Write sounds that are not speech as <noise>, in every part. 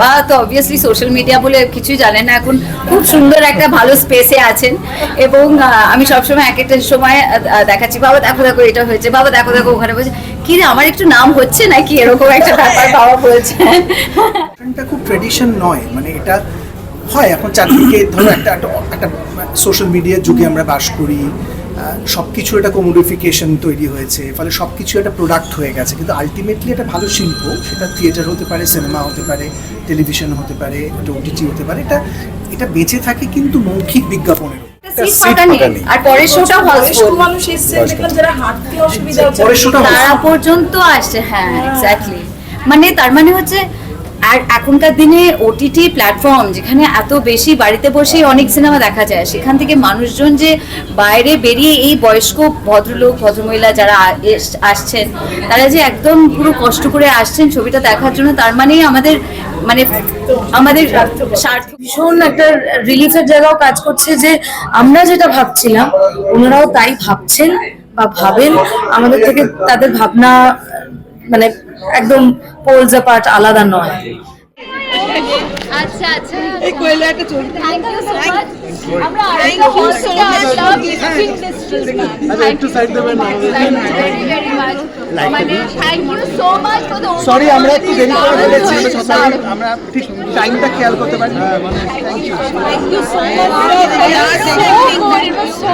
বাবা তো obviously social media বলে কিছুই জানেন না। এখন খুব সুন্দর একটা ভালো স্পেসে আছেন এবং আমি সবসময় এক একটা সময় দেখাচ্ছি, বাবা, দেখো দেখো, এটা হয়েছে, বাবা, দেখো দেখো, ওখানে বলছে, কি রে, আমার একটু নাম হচ্ছে নাকি? এরকম একটা ব্যাপার বাবা বলছে। খুব ট্রেডিশন নয় মানে এটা হয়, এখন চারদিকে ধরো একটা একটা সোশ্যাল মিডিয়ার যুগে আমরা বাস করি সব কিছু একটা কমোডিফিকেশন তৈরি হয়েছে ফলে সব কিছু একটা প্রোডাক্ট হয়ে গেছে। কিন্তু আলটিমেটলি একটা ভালো শিল্প সেটা থিয়েটার হতে পারে সিনেমা হতে পারে টেলিভিশন হতে পারে একটা ওটিটি হতে পারে এটা এটা বেঁচে থাকে কিন্তু মৌখিক বিজ্ঞাপনের উপর। একটা সিট seat ফাঁকা নেই। ফাঁকা নেই। আর পরের শোটা মানুষ এসছে দেখলাম যারা হাঁটতে অসুবিধা হচ্ছে। তারা পর্যন্ত আসছে হ্যাঁ এক্স্যাক্টলি মানে তার মানে হচ্ছে আর এখনকার দিনে ওটিটি প্ল্যাটফর্ম যেখানে এত বেশি বাড়িতে বসেই অনেক সিনেমা দেখা যায়, সেখান থেকে মানুষজন যে বাইরে বেরিয়ে এই বয়স্ক ভদ্রলোক, ভদ্রমহিলা যারা আসছেন, তারা যে একদম পুরো কষ্ট করে আসছেন ছবিটা দেখার জন্য, তার মানেই আমাদের মানে আমাদের স্বার্থ। ভীষণ একটা রিলিফের জায়গাও কাজ করছে যে আমরা যেটা ভাবছিলাম, ওনারাও তাই ভাবছেন বা ভাবেন, আমাদের থেকে তাদের ভাবনা মানে একদম পোলস পার্ট আলাদা নয়। আচ্ছা আচ্ছা। এই কোয়েলা একটা চলছে থ্যাংক ইউ সো মাচ আমরা আরেকটা হসপিটাল লাভ লিভিং ডিস্ট্রিক্ট একটু সাইড দেবেন ভেরি ভেরি মানে thank you so much for the sorry আমরা একটু দেরি করে ফেলেছি আমরা ঠিক টাইমটা খেয়াল করতে পারি Thank you so much.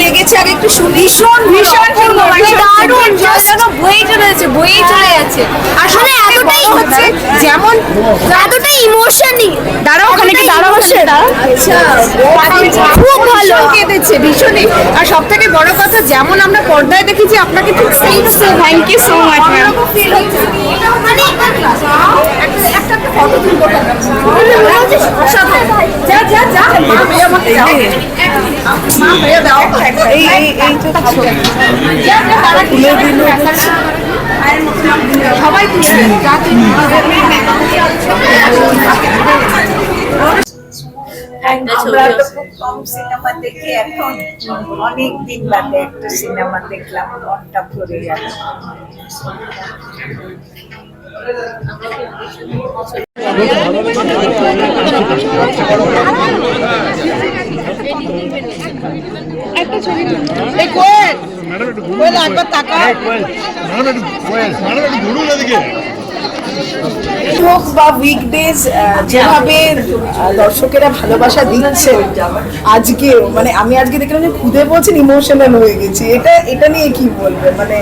লেগেছে আগে একটু ভীষণ ভীষণ দারুণ যেন বই চলে যাচ্ছে বই চলে যাচ্ছে। আসলে এতটাই হচ্ছে যেমন এতটাই ইমোশনই দাঁড়াও ওখানে কি দাঁড়াও বসে আচ্ছা খুব ভালো। কেঁদেছে ভীষণই। আর সব থেকে বড় কথা যেমন আমরা পর্দায় দেখেছি আপনাকে ঠিক same thank you so much ma'am মানে একটা একটা ফটো তুলবো যা যা যা মা ভাই আমাকে দাও মা ভাইয়া দাও এই এই একটা হোক বা উইকডেজ যেভাবে দর্শকেরা ভালোবাসা দিচ্ছে আজকেও মানে আমি আজকে দেখলাম যে খুদে বলছেন ইমোশনাল হয়ে গেছি। এটা এটা নিয়ে কি বলবে মানে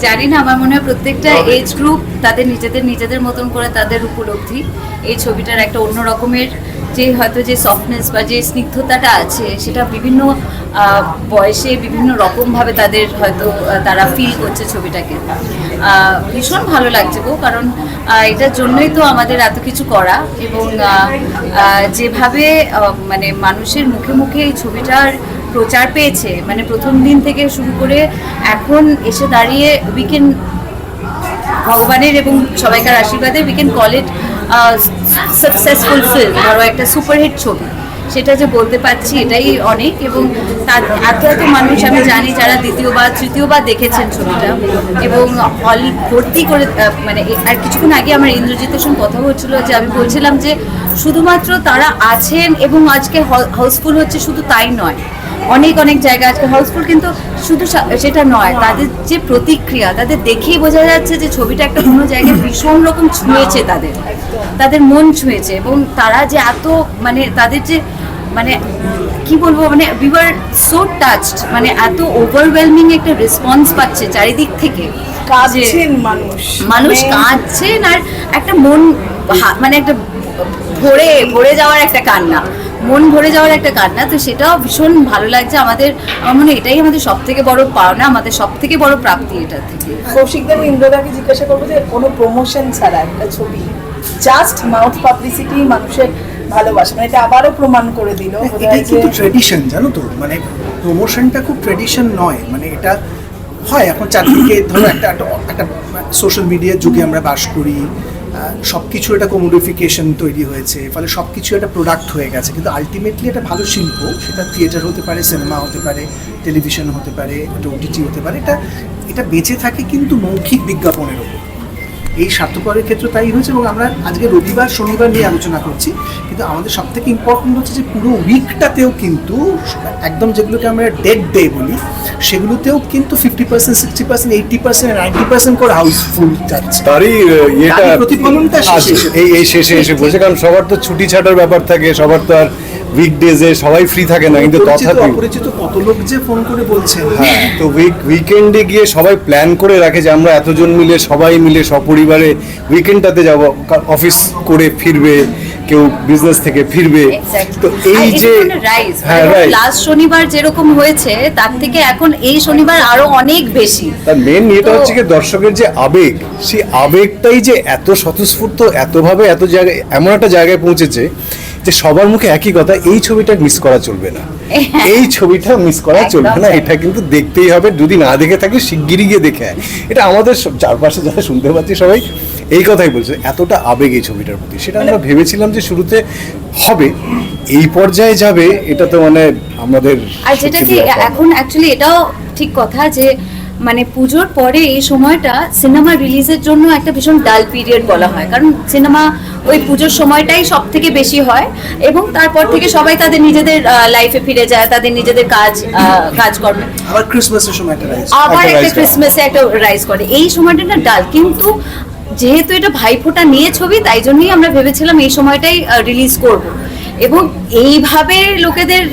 জানি না আমার মনে হয় প্রত্যেকটা এজ গ্রুপ তাদের নিজেদের নিজেদের মতন করে তাদের উপলব্ধি এই ছবিটার একটা অন্য রকমের যে হয়তো যে সফটনেস বা যে স্নিগ্ধতাটা আছে সেটা বিভিন্ন বয়সে বিভিন্ন রকমভাবে তাদের হয়তো তারা ফিল করছে ছবিটাকে। ভীষণ ভালো লাগছে গো কারণ এটার জন্যই তো আমাদের এত কিছু করা এবং যেভাবে মানে মানুষের মুখে মুখে এই ছবিটার প্রচার পেয়েছে মানে প্রথম দিন থেকে শুরু করে এখন এসে দাঁড়িয়ে উই ক্যান ভগবানের এবং সবাইকার আশীর্বাদে we can call it successful film ধরো একটা সুপারহিট ছবি। সেটা যে বলতে পারছি এটাই অনেক এবং তার এত এত মানুষ, আমি জানি যারা দ্বিতীয়বার তৃতীয়বার দেখেছেন ছবিটা এবং হল ভর্তি করে মানে আর কিছুক্ষণ আগে আমার ইন্দ্রজিতের সঙ্গে কথা হচ্ছিল যে আমি বলছিলাম যে শুধুমাত্র তারা আছেন এবং আজকে হাউসফুল হচ্ছে শুধু তাই নয়। অনেক অনেক জায়গা আজকে হাউসফুল কিন্তু শুধু সেটা নয় তাদের যে প্রতিক্রিয়া তাদের দেখেই বোঝা যাচ্ছে যে ছবিটা একটা কোনো জায়গায় ভীষণ রকম ছুঁয়েছে তাদের। তাদের মন ছুঁয়েছে এবং তারা যে এত মানে তাদের যে মানে কি বলব মানে উই ওয়ার সো টাচড মানে এত ওভারওয়েলমিং একটা রেসপন্স পাচ্ছে চারিদিক থেকে মানুষ। মানুষ মানে- কাঁদছেন আর একটা মন মানে একটা ভরে ভরে যাওয়ার একটা কান্না। মন ভরে যাওয়ার একটা কান্না তো সেটাও ভীষণ ভালো লাগছে। আমাদের আমার মনে এটাই আমাদের সব থেকে বড় পাওনা আমাদের সব থেকে বড় প্রাপ্তি এটা থেকে। কৌশিকদেব ইন্দ্রদাকে জিজ্ঞাসা করব যে কোনো প্রমোশন ছাড়া একটা ছবি জাস্ট মাউথ পাবলিসিটি মানুষের ভালোবাসা মানে এটা আবারও প্রমাণ করে দিল এটাই কিন্তু ট্রেডিশন জানো তো? মানে প্রমোশনটা খুব ট্রেডিশন নয় মানে এটা হয়। এখন চারদিকে ধরো একটা একটা একটা সোশ্যাল মিডিয়ার যুগে আমরা বাস করি সব কিছু একটা কমোডিফিকেশন তৈরি হয়েছে, ফলে সব কিছু একটা প্রোডাক্ট হয়ে গেছে। কিন্তু আলটিমেটলি একটা ভালো শিল্প, সেটা থিয়েটার হতে পারে সিনেমা হতে পারে টেলিভিশন হতে পারে এটা ওটিটি হতে পারে, এটা এটা বেঁচে থাকে কিন্তু মৌখিক বিজ্ঞাপনের উপর এই স্বার্থপরের ক্ষেত্রে তাই হয়েছে এবং আমরা আজকে রবিবার শনিবার নিয়ে আলোচনা করছি। কিন্তু আমাদের সব থেকে ইম্পর্টেন্ট হচ্ছে যে পুরো উইকটাতেও কিন্তু একদম যেগুলোকে আমরা ডেড ডে বলি সেগুলোতেও কিন্তু fifty percent sixty percent eighty percent ninety percent করে হাউসফুল যাচ্ছে। তারই ইয়েটা প্রতিফলনটা এই এই শেষে এসে বলছে কারণ সবার তো ছুটি ছাটার ব্যাপার থাকে সবার তো আর উইকডেজে সবাই ফ্রি থাকে না কিন্তু তথাপি অপরিচিত কত লোক যে ফোন করে বলছেন। হ্যাঁ তো উইক উইকেন্ডে গিয়ে সবাই প্ল্যান করে রাখে যে আমরা এতজন মিলে সবাই মিলে সপরিবারে উইকেন্ডটাতে যাব অফিস করে ফিরবে কেউ বিজনেস থেকে ফিরবে। তো এই যে হ্যাঁ লাস্ট শনিবার যেরকম হয়েছে তার থেকে এখন এই শনিবার আরও অনেক বেশি। তার মেন তো- হচ্ছে কি দর্শকের যে আবেগ সেই আবেগটাই যে এত স্বতঃস্ফূর্ত এতভাবে এত জায়গায় এমন একটা জায়গায় পৌঁছেছে যে সবার মুখে একই কথা এই ছবিটা মিস করা চলবে না। <laughs> এই ছবিটা মিস করা চলবে না এটা কিন্তু দেখতেই হবে যদি না দেখে থাকে শিগগিরই গিয়ে দেখে আয়। এটা আমাদের সব চারপাশে যারা শুনতে পাচ্ছি সবাই এই কথাই বলছে এতটা আবেগ এই ছবিটার প্রতি সেটা আমরা ভেবেছিলাম যে শুরুতে হবে এই পর্যায়ে যাবে এটা তো মানে আমাদের আর যেটা কি এখন অ্যাকচুয়ালি এটাও ঠিক কথা যে মানে পুজোর পরে এই সময়টা সিনেমা রিলিজের জন্য একটা ভীষণ ডাল পিরিয়ড বলা হয়। কারণ সিনেমা ওই পুজোর সময়টাই সব থেকে বেশি হয় এবং তারপর থেকে সবাই তাদের নিজেদের লাইফে ফিরে যায় তাদের নিজেদের কাজ আহ, কাজকর্মে। আবার ক্রিসমাসের সময় একটা আবার একটা। ক্রিসমাসে একটা রাইজ করে। এই সময়টা না ডাল। কিন্তু যেহেতু এটা ভাইফোঁটা নিয়ে ছবি তাই জন্যই আমরা ভেবেছিলাম এই সময়টাই রিলিজ করব। এবং এইভাবে লোকেদের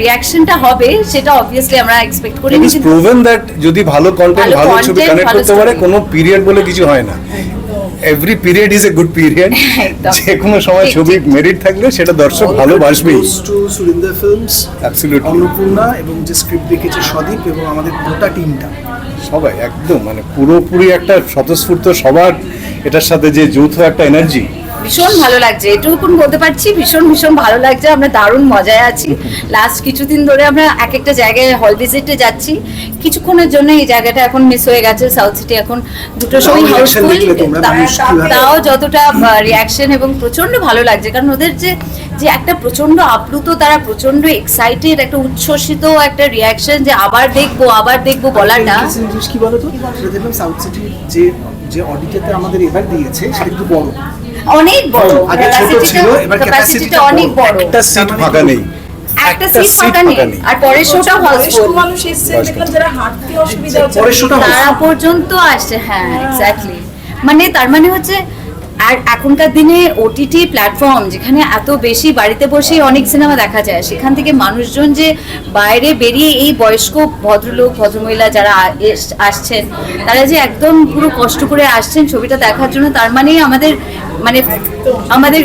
রিয়াকশনটা হবে সেটা অবভিয়াসলি আমরা এক্সপেক্ট করি। ইট ইজ প্রুভেন দ্যাট যদি ভালো কন্টেন্ট ভালো ছবি কানেক্ট করতে পারে কোনো পিরিয়ড বলে কিছু হয় না। Every period is a good period যে কোনো সময় ছবি মেরিট থাকলে সেটা দর্শক ভালোবাসবেই। To Surinder Films Absolutely. Annapurna এবং যে স্ক্রিপ্ট লিখেছে সদীপ এবং আমাদের গোটা টিমটা সবাই একদম। মানে পুরোপুরি একটা স্বতঃস্ফূর্ত সবার এটার সাথে যে যৌথ একটা এনার্জি ভীষণ ভালো লাগছে এটুকুন বলতে পারছি ভীষণ ভীষণ ভালো লাগছে আমরা দারুণ মজায় আছি। লাস্ট কিছুদিন ধরে আমরা এক একটা জায়গায় হল ভিজিটে যাচ্ছি। কিছুক্ষণের জন্য এই জায়গাটা এখন মিস হয়ে গেছে সাউথ সিটি এখন দুটো সময় হাউসফুল তাও যতটা রিয়াকশন এবং প্রচণ্ড ভালো লাগছে কারণ ওদের যে যে একটা প্রচণ্ড আপ্লুত তারা প্রচণ্ড এক্সাইটেড একটা উচ্ছ্বসিত একটা রিয়াকশন যে আবার দেখব আবার দেখব বলাটা। কি বলতো? সাউথ সিটির যে যে অডিটেতে আমাদের এবার দিয়েছে সেটা একটু বড়। অনেক বড়। আগে ছোট ছিল, এবার ক্যাপাসিটিটা অনেক বড়। একটা সিট ফাঁকা নেই। একটা সিট ফাঁকা নেই। আর পরের শোটা বয়স্ক মানুষ এসেছেন দেখলাম যারা হাঁটতে অসুবিধা হচ্ছে। পরের শোটা তারা পর্যন্ত আসে হ্যাঁ এক্স্যাক্টলি মানে তার মানে হচ্ছে আর এখনকার দিনে ওটিটি প্ল্যাটফর্ম যেখানে এত বেশি বাড়িতে বসেই অনেক সিনেমা দেখা যায় সেখান থেকে মানুষজন যে বাইরে বেরিয়ে এই বয়স্ক ভদ্রলোক ভদ্রমহিলা যারা আসছেন তারা যে একদম পুরো কষ্ট করে আসছেন ছবিটা দেখার জন্য তার মানেই আমাদের মানে আমাদের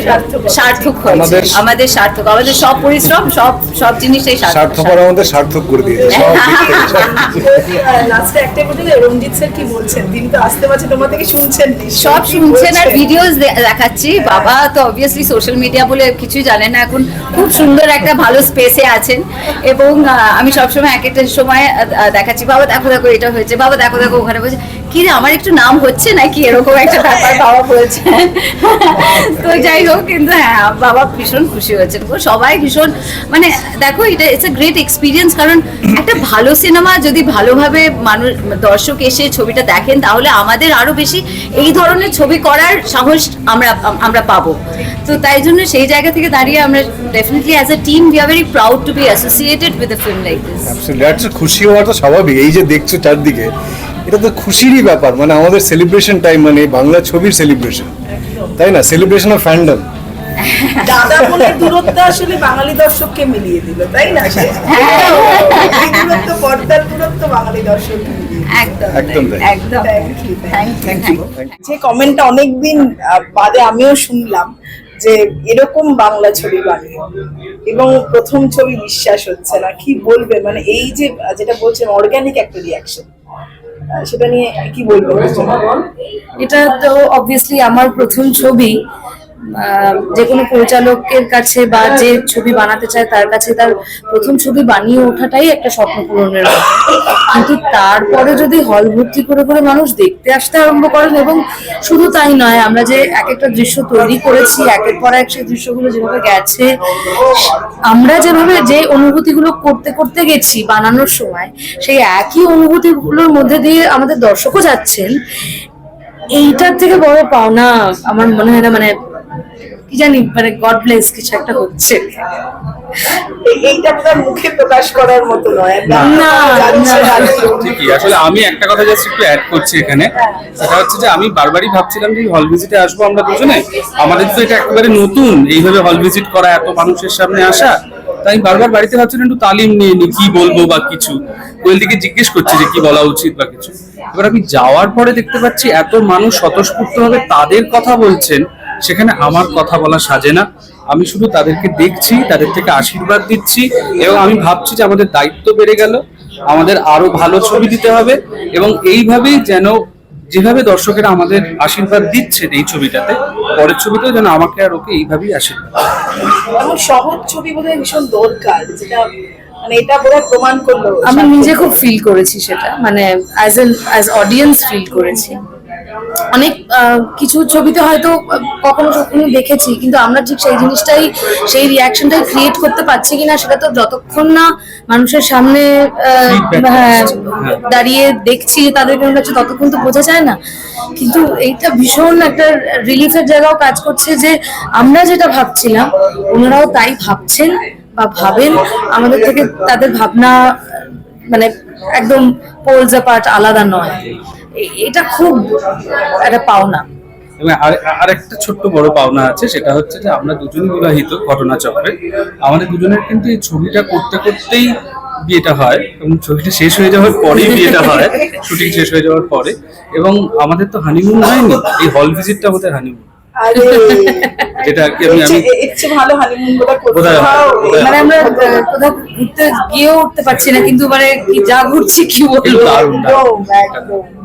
সার্থক হয়েছে। আমাদের- সার্থক আমাদের সব পরিশ্রম সব সব জিনিসটাই সার্থক। আমাদের সার্থক করে দিয়েছে সব <laughs> লাস্টে একটা কথা রঞ্জিত স্যার কি বলছেন? তিনি তো আসতে পারছে তোমার থেকে শুনছেন? সব শুনছেন আর বলছেন? ভিডিওস দেখাচ্ছি। বাবা তো অবভিয়াসলি সোশ্যাল মিডিয়া বলে কিছুই জানে না। এখন খুব সুন্দর একটা ভালো স্পেসে আছেন। এবং আমি সবসময় এক একটা সময় দেখাচ্ছি। বাবা, দেখো দেখো, এটা হয়েছে। বাবা, দেখো দেখো, ওখানে বলছে কি রে, আমার একটু নাম হচ্ছে নাকি? এরকম একটা ব্যাপার বাবা বলছে। তো যাই হোক, কিন্তু হ্যাঁ বাবা ভীষণ খুশি হয়েছেন সবাই ভীষণ মানে দেখো, এটা ইটস এ গ্রেট এক্সপিরিয়েন্স কারণ একটা ভালো সিনেমা যদি ভালোভাবে মানুষ, দর্শক এসে ছবিটা দেখেন, তাহলে আমাদের আরও বেশি এই ধরনের ছবি করার সাহস আমরা আমরা পাবো। তো তাই জন্য সেই জায়গা থেকে দাঁড়িয়ে আমরা definitely as a team we are very proud to be associated with a film like this a খুশি হওয়ার তো স্বাভাবিক। এই যে দেখছ চারদিকে এটা তো খুশিরই ব্যাপার মানে আমাদের সেলিব্রেশন টাইম মানে বাংলা ছবির সেলিব্রেশন তাই না? সেলিব্রেশন অফ ফ্যান্ডম দাদা বোনের দূরত্ব আসলে বাঙালি দর্শককে মিলিয়ে দিল তাই না? দূরত্ব পর্দার দূরত্ব বাঙালি যে কমেন্টটা অনেকদিন বাদে আমিও শুনলাম যে এরকম বাংলা ছবি বানিয়ে এবং প্রথম ছবি বিশ্বাস হচ্ছে না কি বলবে? মানে এই যে যেটা বলছেন অর্গানিক একটা রিয়াকশন সেটা নিয়ে কি বলব? এটা তো অবভিয়াসলি আমার প্রথম ছবি। যে কোনো পরিচালকের কাছে বা যে ছবি বানাতে চায় তার কাছে তার প্রথম ছবি বানিয়ে ওঠাটাই একটা স্বপ্ন পূরণের কিন্তু তারপরে যদি হল ভর্তি করে করে মানুষ দেখতে আসতে আরম্ভ করেন এবং শুধু তাই নয়, আমরা যে এক একটা দৃশ্য তৈরি করেছি, একের পর এক সেই দৃশ্যগুলো যেভাবে গেছে, আমরা যেভাবে যে অনুভূতিগুলো করতে করতে গেছি বানানোর সময়, সেই একই অনুভূতিগুলোর মধ্যে দিয়ে আমাদের দর্শকও যাচ্ছেন। এইটার থেকে বড় পাওনা আমার মনে হয় না মানে কি জানি মানে গড ব্লেস কিছু একটা হচ্ছে। এইটা আপনার মুখে প্রকাশ করার মতো নয়। না, যাচ্ছে না। ভালো। ঠিকই। আসলে আমি একটা কথা জাস্ট একটু অ্যাড করছি এখানে। সেটা হচ্ছে যে আমি বারবারই ভাবছিলাম যে হল ভিজিটে আসব আমরা দুজনে। আমাদের তো এটা একেবারে নতুন এইভাবে হল ভিজিট করা এত মানুষের সামনে আসা। তাই আমি বারবার বাড়িতে ভাবছিলাম একটু তালিম নিয়ে নি কি বলব বা কিছু। কোয়েলদিকে জিজ্ঞেস করছি যে কি বলা উচিত বা কিছু। এবার আমি যাওয়ার পরে দেখতে পাচ্ছি এত মানুষ স্বতঃস্ফূর্তভাবে তাদের কথা বলছেন। সেখানে আমার কথা বলা সাজে না। আমি শুধু তাদেরকে দেখছি তাদের থেকে আশীর্বাদ দিচ্ছি এবং আমি ভাবছি যে আমাদের দায়িত্ব বেড়ে গেল আমাদের আরও ভালো ছবি দিতে হবে এবং এইভাবেই যেন যেভাবে দর্শকেরা আমাদের আশীর্বাদ দিচ্ছেন এই ছবিটাতে পরের ছবিতেও যেন আমাকে আর ওকে এইভাবেই আশীর্বাদ সহজ ছবি বোধহয় ভীষণ দরকার যেটা মানে এটা বোধহয় প্রমাণ করল আমি নিজে খুব ফিল করেছি সেটা মানে as an as audience feel করেছি। অনেক কিছু ছবিতে হয়তো কখনো কখনো দেখেছি কিন্তু আমরা ঠিক সেই জিনিসটাই সেই রিয়াকশনটাই ক্রিয়েট করতে পারছি কিনা সেটা তো যতক্ষণ না মানুষের সামনে হ্যাঁ, হ্যাঁ। দাঁড়িয়ে দেখছি তাদের কেমন লাগছে ততক্ষণ তো বোঝা যায় না। কিন্তু এইটা ভীষণ একটা রিলিফের জায়গাও কাজ করছে যে আমরা যেটা ভাবছিলাম ওনারাও তাই ভাবছেন বা ভাবেন। আমাদের থেকে তাদের ভাবনা মানে একদম পোলস পার্ট আলাদা নয়। এটা খুব একটা পাওনা। এবং আরেকটা ছোট্ট বড় পাওনা আছে সেটা হচ্ছে যে আমরা দুজন বিবাহিত ঘটনাচক্রে। আমাদের দুজনের কিন্তু এই ছবিটা করতে করতেই বিয়েটা হয় এবং ছবিটা শেষ হয়ে যাওয়ার পরেই বিয়েটা হয় <laughs> শুটিং শেষ হয়ে যাওয়ার পরে। এবং আমাদের তো হানিমুন হয়নি এই হল ভিজিটটা আমাদের হানিমুন যেটা আর! কি আমি আমি ভালো হানিমুন মানে আমরা কোথাও ঘুরতে গিয়েও উঠতে পারছি না কিন্তু মানে কি যা ঘুরছি কি বলব? দারুণ